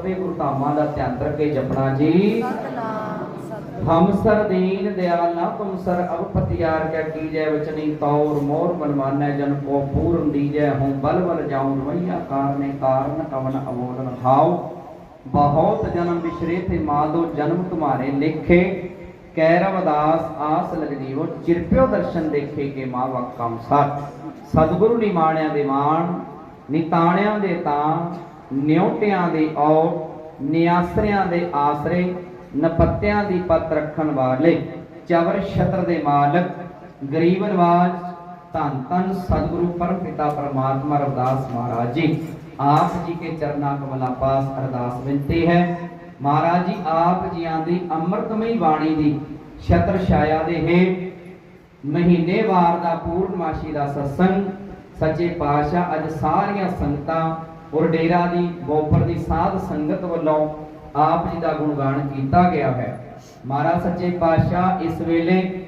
ਸਭੇ ਗੁਰੂ ਧਾਮਾਂ ਦਾ ਧਿਆਨ ਕਰਕੇ ਜਪਣਾ ਜੀ। ਸਤਨਾਮ ਸਤਿ ਹਮ ਸਰ ਦੀਨ ਦਿਆਲ ਨਾ ਤੁਮ ਸਰ ਅਬ ਪਤਿਆਰ ਕਿਆ ਕੀਜੈ ਵਚਨੀ ਤੌਰ ਮੋਰ ਮਨਮਾਨੈ ਜਨ ਕੋ ਪੂਰਨ ਦੀਜੈ ਹੂੰ ਬਲ ਬਲ ਜਾਉ ਰਵਈਆ ਕਾਰਨੇ ਕਾਰਨ ਕਵਨ ਅਵੋਲਨ ਹਾਉ। ਬਹੁਤ ਜਨਮ ਵਿਸ਼ਰੇ ਤੇ ਮਾਦੋ ਜਨਮ ਤੁਮਾਰੇ ਲੇਖੇ ਕੈਰਵ ਦਾਸ ਆਸ ਲਗ ਜੀਵੋ ਚਿਰਪਿਓ ਦਰਸ਼ਨ ਦੇਖੇ ਕੇ ਮਾਵਾ ਕੰਮ ਸਤ ਸਤਿਗੁਰੂ ਨਿਮਾਣਿਆਂ ਦੇ ਮਾਣ ਨਿਤਾਣਿਆਂ ਦੇ ਤਾਂ ਨਿਉਟਿਆਂ ਦੇ ਔ ਨਿਆਸਰਿਆਂ ਦੇ ਆਸਰੇ ਨਪੱਤਿਆਂ ਦੀ ਪੱਤ ਰੱਖਣ ਵਾਲੇ ਚਵਰ ਛਤਰ ਦੇ ਮਾਲਕ ਗਰੀਬ ਨਵਾਜ ਧੰਨ ਧੰਨ ਸਤਿਗੁਰੂ ਪਰਮ ਪਰਮਾਤਮਾ ਰਵਿਦਾਸ ਮਹਾਰਾਜ ਜੀ। ਆਪ ਜੀ ਕੇ ਚਰਨਾ ਕਮਲਾ ਪਾਸ ਅਰਦਾਸ ਬੇਨਤੀ ਹੈ। ਮਹਾਰਾਜ ਜੀ, ਆਪ ਜੀਆਂ ਦੀ ਅੰਮ੍ਰਿਤਮਈ ਬਾਣੀ ਦੀ ਛਤਰ ਛਾਇਆ ਦੇ ਹੇਠ ਮਹੀਨੇਵਾਰ ਦਾ ਪੂਰਨਮਾਸ਼ੀ ਦਾ ਸਤਸੰਗ, ਸੱਚੇ ਪਾਤਸ਼ਾਹ ਅੱਜ ਸਾਰੀਆਂ ਸੰਗਤਾਂ ਔਰ ਡੇਰਾ ਦੀ ਬੋਪਰ ਦੀ ਸਾਧ ਸੰਗਤ ਵੱਲੋਂ ਆਪ ਜੀ ਦਾ ਗੁਣਗਾਨ ਕੀਤਾ ਗਿਆ ਹੈ। ਮਹਾਰਾਜ ਸੱਚੇ ਪਾਤਸ਼ਾਹ ਇਸ ਵੇਲੇ